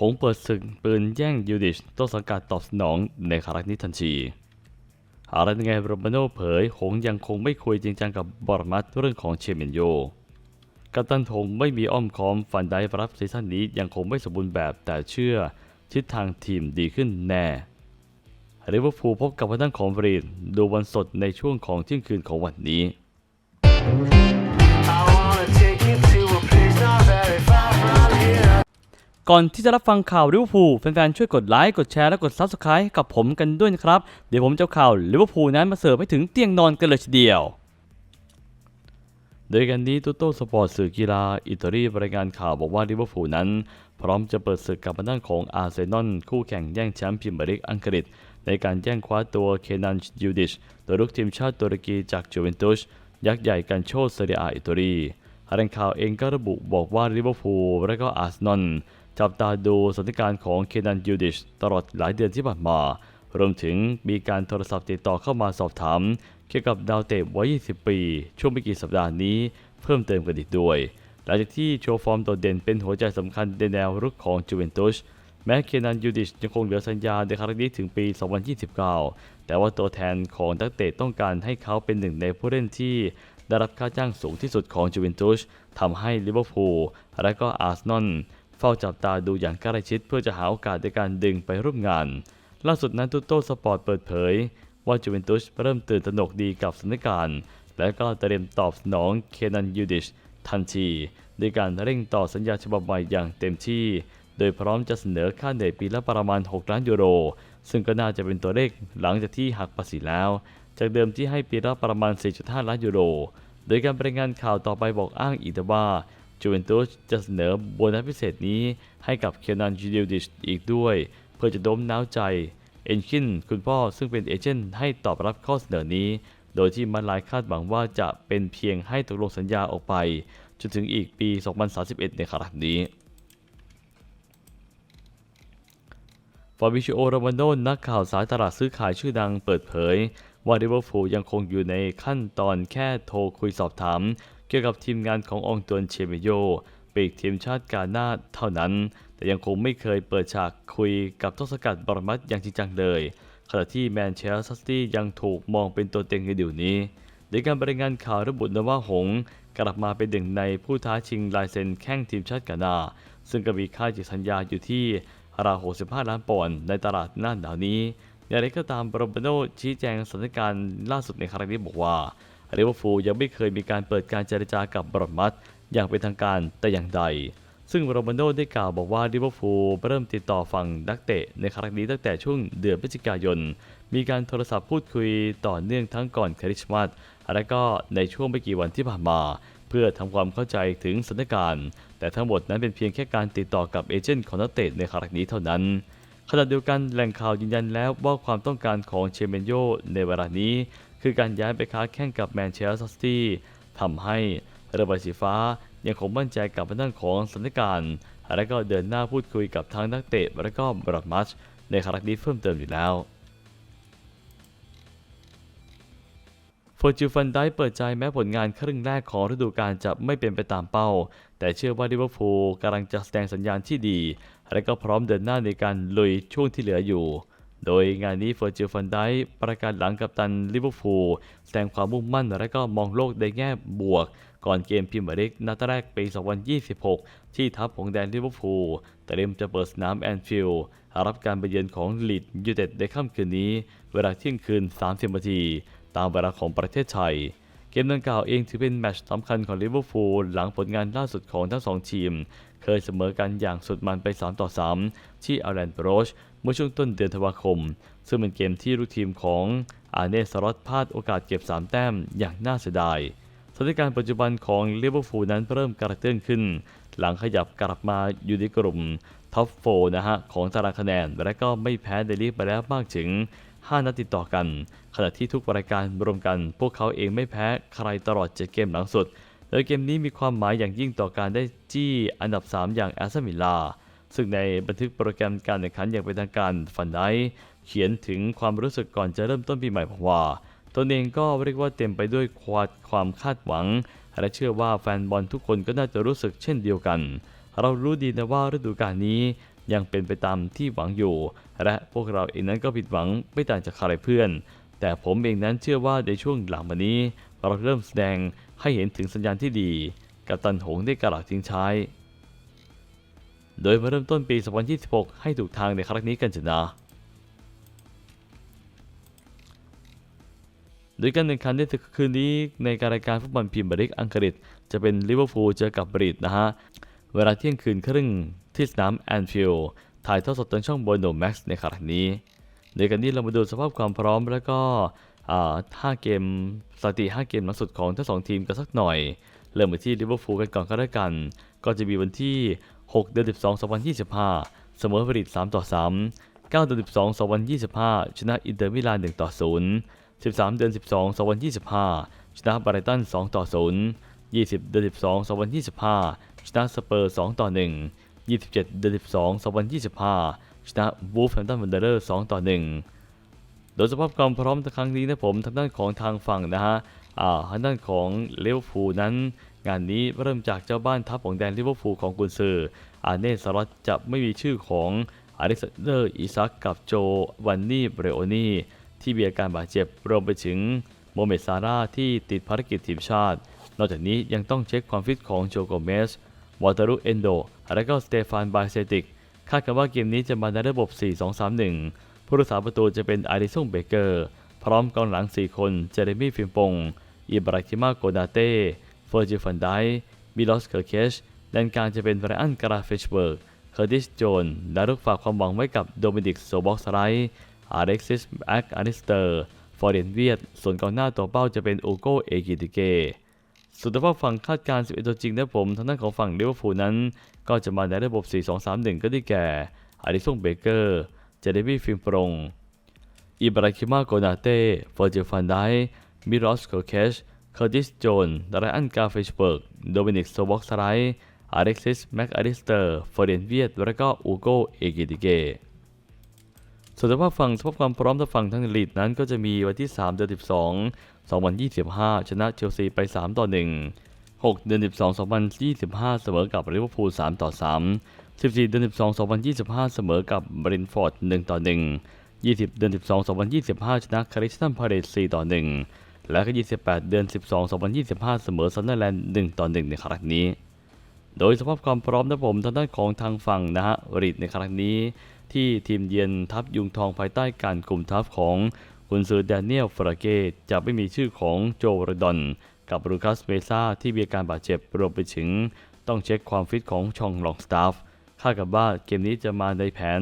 หงเปิดศึกปืนแย่งยูดิชต้นสังกัดตอบสนองในครั้งนี้ทันทีอะไรยังไงโรมาโนเผย หงยังคงไม่คุยจริงจังกับบอร์มัตเรื่องของเชมินโยกัปตันหงไม่มีอ้อมค้อมฟันได้รับซีซั่นนี้ยังคงไม่สมบูรณ์แบบแต่เชื่อทิศทางทีมดีขึ้นแน่ลิเวอร์พูลพบกับทางด้านของบรีนดูวันสดในช่วงของเที่ยงคืนของวันนี้ ก่อนที่จะรับฟังข่าวลิเวอร์พูลแฟนๆช่วยกดไลค์กดแชร์และกด Subscribe ให้กับผมกันด้วยนะครับ เดี๋ยวผมจะข่าวลิเวอร์พูลนั้นมาเสิร์ฟให้ถึงเตียงนอนกันเลยทีเดียว โดยกันนี้ตูโต้สปอร์ตสื่อกีฬาอิตาลีรายงานข่าวบอกว่าลิเวอร์พูลนั้น พร้อมจะเปิดศึกกับทางด้านของอาร์เซนอลคู่แข่งแย่งแชมป์พรีเมียร์ลีกอังกฤษ ในการแย่งคว้าตัวเคนันยูดิชตัวลูกทีมชาติตุรกีจากจูเวนตุสยักษ์ใหญ่กันโชดเซเรียอิตาลี แหล่งข่าวเองก็ระบุบอกว่าลิเวอร์พูลและก็อาร์เซนอลจับตาดูสถานการณ์ของเคนันยูดิชตลอดหลายเดือนที่ผ่านมารวมถึงมีการโทรศัพท์ติดต่อเข้ามาสอบถาม เกี่ยวกับดาวเตะวัย 20 ปี ช่วงไม่กี่สัปดาห์นี้เพิ่มเติมกันอีกด้วย หลังจากที่โชว์ฟอร์มโดดเด่นเป็นหัวใจสำคัญในแนวรุกของจูเวนตุสแม้เคนันยูดิชยังคงเหลือสัญญาในครั้งนี้ถึงปี 2029 แต่ว่าตัวแทนของนักเตะต้องการให้เขาเป็นหนึ่งในผู้เล่นที่ ได้รับค่าจ้างสูงที่สุดของจูเวนตุสทำให้ลิเวอร์พูลและก็อาร์เซนอลเฝ้าจับตาดูอย่างใกล้ชิดเพื่อจะหาโอกาสในการดึงไปร่วมงาน ล่าสุดนั้นตุโต้สปอร์ตเปิดเผย ว่าจูเวนตุสเริ่มตื่นตระหนกดีกับสถานการณ์ และก็เตรียมตอบสนองเคนันยูดิชทันทีด้วยการเร่งต่อสัญญาฉบับใหม่อย่างเต็มที่ โดยพร้อมจะเสนอค่าเหนื่อยปีละประมาณ 6 ล้านยูโร ซึ่งก็น่าจะเป็นตัวเลขหลังจากที่หักภาษีแล้ว จากเดิมที่ให้ปีละประมาณ 4.5 ล้านยูโร โดยการรายงานข่าวต่อไปบอกอ้างอีกว่าจูเวนตุสจะเสนอโบนัสพิเศษนี้ให้กับเคนันจูดิดิชอีกด้วย เพื่อจะโน้มน้าวใจ เอนคินคุณพ่อซึ่งเป็นเอเจนต์ให้ตอบรับข้อเสนอนี้ โดยที่มันลายคาดหวังว่าจะเป็นเพียงให้ตกลงสัญญาออกไป จนถึงอีกปี 2031 ในครั้งนี้ฟาบิชิโอโรมาโนนักข่าวสายตลาดซื้อขายชื่อดังเปิดเผย ว่าลิเวอร์พูลยังคงอยู่ในขั้นตอนแค่โทรคุยสอบถาม เกี่ยวกับทีมงานขององตวนเชเมโยปีกทีมชาติกาหน้าเท่านั้น แต่ยังคงไม่เคยเปิดฉากคุยกับต้นสกัดบรมัตอย่างจริงจังเลยขณะที่แมนเชสเตอร์ซิตี้ยังถูกมองเป็นตัวเต็งในเดี๋ยวนี้โดยการบรายงานข่าวระบุนะว่าหงกลับมาเป็นหนึ่งในผู้ท้าชิงลายเซ็นแข้งทีมชาติกาหนาซึ่งก็มีค่าจิตสัญญาอยู่ที่ราว65 ล้านปอนด์ในตลาดหน้าหนาวนี้ อย่างไรก็ตามโรเบโนชี้แจงสถานการณ์ล่าสุดในครั้งนี้บอกว่าลิเวอร์พูลยังไม่เคยมีการเปิดการเจรจากับบรอดมัตอย่างเป็นทางการแต่อย่างใด ซึ่งโรเบโนได้กล่าวบอกว่าลิเวอร์พูลเริ่มติดต่อฝั่งนักเตะในครั้งนี้ตั้งแต่ช่วงเดือนพฤศจิกายน มีการโทรศัพท์พูดคุยต่อเนื่องทั้งก่อนคริสต์มาสและก็ในช่วงไม่กี่วันที่ผ่านมา เพื่อทำความเข้าใจถึงสถานการณ์ แต่ทั้งหมดนั้นเป็นเพียงแค่การติดต่อกับเอเจนต์ของนักเตะในครั้งนี้เท่านั้น ขณะเดียวกันแหล่งข่าวยืนยันแล้วว่าความต้องการของเชเมนโยในเวลานี้ คือการย้ายไปค้าแข่งกับแมนเชสเตอร์ซิตี้ทำให้เรือใบสีฟ้ายังคงมั่นใจกับเรื่องของสถานการณ์และก็เดินหน้าพูดคุยกับทั้งนักเตะและก็บรอดมัชในครั้งนี้เพิ่มเติมอยู่แล้วเฟอร์จิลฟันได้เปิดใจแม้ผลงานครึ่งแรกของฤดูกาลจะไม่เป็นไปตามเป้า แต่เชื่อว่าลิเวอร์พูลกำลังจะแสดงสัญญาณที่ดี และก็พร้อมเดินหน้าในการลุยช่วงที่เหลืออยู่ โดยงานนี้เฟอร์จิลฟันได้ประกาศหลังกับตันลิเวอร์พูลแสดงความมุ่งมั่นและก็มองโลกในแง่บวก ก่อนเกมพรีเมียร์ลีกนัดแรกปี 2026 ที่ทัพของแดนลิเวอร์พูลเตรียมจะเปิดสนามแอนฟิลด์รับการไปเยือนของลีดยูเต็ดในค่ำคืนนี้ เวลาเที่ยงคืน 30นาทีตามเวลาของประเทศไทยเกมดังกล่าวเองถือเป็นแมตช์สำคัญของลิเวอร์พูลหลังผลงานล่าสุดของทั้งสองทีมเคยเสมอกันอย่างสุดมันไป 3 ต่อ 3 ที่อัลแลนโบรชเมื่อช่วงต้นเดือนธันวาคม ซึ่งเป็นเกมที่ลูกทีมของอาเนสรอตพลาดโอกาสเก็บ 3 แต้มอย่างน่าเสียดายสถานการณ์ปัจจุบันของลิเวอร์พูลนั้นเริ่มกระเตื้องขึ้น หลังขยับกลับมาอยู่ในกลุ่มท็อปโฟนะฮะของตารางคะแนน และก็ไม่แพ้ในลีกไปแล้วมากถึง 5 นัดติดต่อกัน ขณะที่ทุกรายการรวมกัน พวกเขาเองไม่แพ้ใครตลอด 7 เกมหลังสุด โดยเกมนี้มีความหมายอย่างยิ่งต่อการได้จี้อันดับ 3 อย่างแอสตันวิลลาซึ่งในบันทึกโปรแกรมการแข่งขันอย่างเป็นทางการฟันไดเขียนถึงความรู้สึกก่อนจะเริ่มต้นปีใหม่บอกว่าตนเองก็เรียกว่าเต็มไปด้วยความความคาดหวัง และเชื่อว่าแฟนบอลทุกคนก็น่าจะรู้สึกเช่นเดียวกัน เรารู้ดีนะว่าฤดูกาลนี้ยังเป็นไปตามที่หวังอยู่ และพวกเราเองนั้นก็ผิดหวังไม่ต่างจากใครเพื่อน แต่ผมเองนั้นเชื่อว่าในช่วงหลังมานี้ เราเริ่มแสดง ให้เห็นถึงสัญญาณที่ดี กับตันหงได้กล่าวทิ้งท้าย โดยมาเริ่มต้นปี 2026 ให้ถูกทางในครั้งนี้กันเถอะนะ โดยการแข่งขันในคืนนี้ในการรายการฟุตบอลพรีเมียร์ลีกอังกฤษ จะเป็นลิเวอร์พูลเจอกับบรีดนะฮะ เวลาเที่ยงคืนครึ่งที่สนามแอนฟิลด์ถ่ายทอดสดทางช่องโบโนแม็กซ์ในครั้งนี้โดยกันนี้เรามาดูสภาพความพร้อมแล้วก็ ห้าเกมสถิติ5เกมลังสุดของทั้งสองทีมกันสักหน่อย เริ่มไปที่ลิเวอร์พูลกันก่อนก็ได้วกัน ก็จะมีวันที่ 6 เดือน 12 2025 เสมอบรีด3ต่อ 3 9 เดือน 12 2025 ชนะอินเตอร์มิลาน 1 ต่อ 0 13 เดือน 12 2025 ชนะบาร์ไรตัน 2 ต่อ 0 20 เดือน 12 2025 ชนะสเปอร์ 2 ต่อ 1 27 เดือน 12 2025 ชนะวูฟแฮมป์ตันวันเดอร์ 2 ต่อ 1 โดยสภาพความพร้อมครั้งนี้นะผมทางด้านของทางฝั่งนะฮะอ่าทางด้านของเลเวอร์พูลนั้น งานนี้เริ่มจากเจ้าบ้านทัพของแดนลิเวอร์พูลของกุนซืออาเน่สล็อตจะไม่มีชื่อของอเล็กซานเดอร์อิซักกับโจวันนี่เบรโอนี่ที่มีอาการบาดเจ็บรวมไปถึงโมเมดซาร่าที่ติดภารกิจทีมชาติ นอกจากนี้ยังต้องเช็คความฟิตของโจโกเมสวอเตอรุเอนโดและก็สเตฟานบายเซติกคาดกันว่าเกมนี้จะมาในระบบ 4-2-3-1 ผู้รักษาประตูจะเป็นอาริซงเบเกอร์ พร้อมกองหลัง 4 คน เจเรมี่ฟิมปง อิบราฮิมาโกนาเต้เฟอร์จิฟันไดมิลอสเคอร์เคชด้านกลางจะเป็นไบรอันกราเฟชเบิร์ก เคอร์ติสโจน และลูกฝากความหวังไว้กับโดมินิกโซบ็อกสไลท์อาเร็กซิสแอคอาริสเตอร์ ฟอร์เรนเวียด ส่วนกองหน้าตัวเป้าจะเป็นโอโกเอกิติเกสุดท้ายฝั่งคาดการณ์11ตัวจริงนะผมทางด้านของฝั่งลิเวอร์พูลนั้น ก็จะมาในระบบ 4-2-3-1 ก็ได้แก่อาริซงเบเกอร์ เจเดมี่ฟิมปรง อิบราฮิมาโกนาเต้เฟอร์จิฟันไดมิรอสโคเคช เคอร์ติส โจนไรอัน กาเฟชเบิร์ก โดมินิกโซบ็อกสไลท์อาเร็กซิส แม็กอาริสเตอร์ฟอร์เรนเวียด และก็อูโกเอกิติเกส่วนสภาพฝั่งสภาพความพร้อมทางฝั่งทางลีดนั้นก็จะมีวันที่ 3 เดือน 12 2025 ชนะเชลซีไป 3 ต่อ 1 6 เดือน 12 2025 เสมอกับลิเวอร์พูล 3 ต่อ 3 14 เดือน 12 2025 เสมอกับบรินฟอร์ด 1 ต่อ 1 20 เดือน 12 2025 ชนะคาริสตันพาเรส4ต่อ 1 และก็ 28 เดือน 12 2025 เสมอซันเดอร์แลนด์ 1 ต่อ 1 ในครั้งนี้ โดยสภาพความพร้อมนะผมทางด้านของทางฝั่งนะฮะรีดในครั้งนี้ ที่ทีมเยือนทัพยุงทองภายใต้การกลุ่มทัพของกุนซือแดเนียลฟราเกตจะไม่มีชื่อของโจรดอนกับลูคัสเมซ่าที่มีอาการบาดเจ็บรวมไปถึงต้องเช็คความฟิตของชองลองสตาฟ คาดกันว่าเกมนี้จะมาในแผน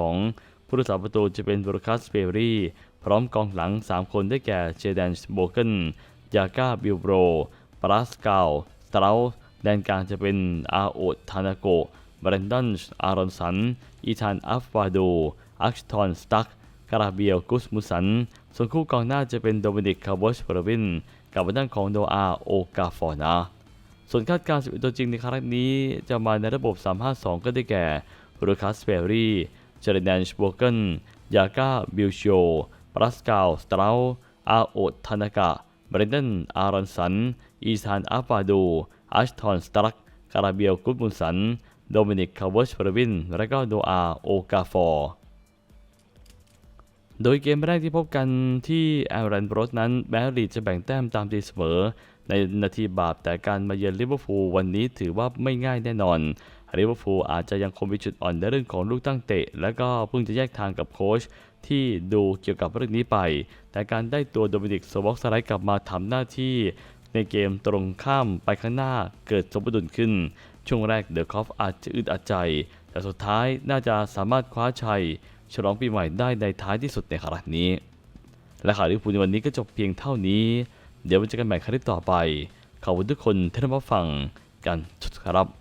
3-5-2 ผู้รักษาประตูจะเป็นลูคัสเปรี่ พร้อมกองหลัง 3 คนได้แก่เจแดนโบเกนยาก้าบิลโบรปราสกาลสตราสแดนกลางจะเป็นอาโอตทานาโกบรนดอนอารอนสัน อีธานอัฟวาโด อัชทอนสตักคาราเบียลกุสมุสัน ส่วนคู่กองหน้าจะเป็นโดมินิกคาร์บอชเปรวิน กับด้านของโดอาโอกาฟอนา ส่วนคาดการณ์11ตัวจริงในครั้งนี้จะมาในระบบ 352 ก็ได้แก่รูคัสเปรี่เจเรแดนชโบเกนยาก้าบิลโชปรัสกาลสตราอาโอทานากะบรนดอนอารอนสัน อีธานอัฟาโดอัชทอนสตรักคาราเบียลกุดมุนสัน โดมินิกคาร์เวชเปรวิน และก็โดอาโอกาฟอร์โดยเกมแรกที่พบกันที่แอร n นโบรสนั้นแม้ลีจะแบ่งแต้มตามตีเสมอ ในนาทีบาปแต่การมาเยือนลิเวอร์พูลวันนี้ถือว่าไม่ง่ายแน่นอนลิเวอร์พูลอาจจะยังคงมีจุดอ่อนในเรื่องของลูกตั้งเตะ และก็เพิ่งจะแยกทางกับโค้ชที่ดูเกี่ยวกับเรื่องนี้ไป แต่การได้ตัวโดมินิกโซบ็อกสไลด์กลับมาทำหน้าที่ ในเกมตรงข้ามไปข้างหน้าเกิดสมดุลขึ้น ช่วงแรกเดอะคอฟอาจจะอึดอัดใจ แต่สุดท้ายน่าจะสามารถคว้าชัย ฉลองปีใหม่ได้ในท้ายที่สุดในครั้งนี้ และข่าวลิเวอร์พูลในวันนี้ก็จบเพียงเท่านี้ เดี๋ยวมาเจอกันใหม่ครั้งต่อไป ขอบคุณทุกคนที่รับฟังกันครับ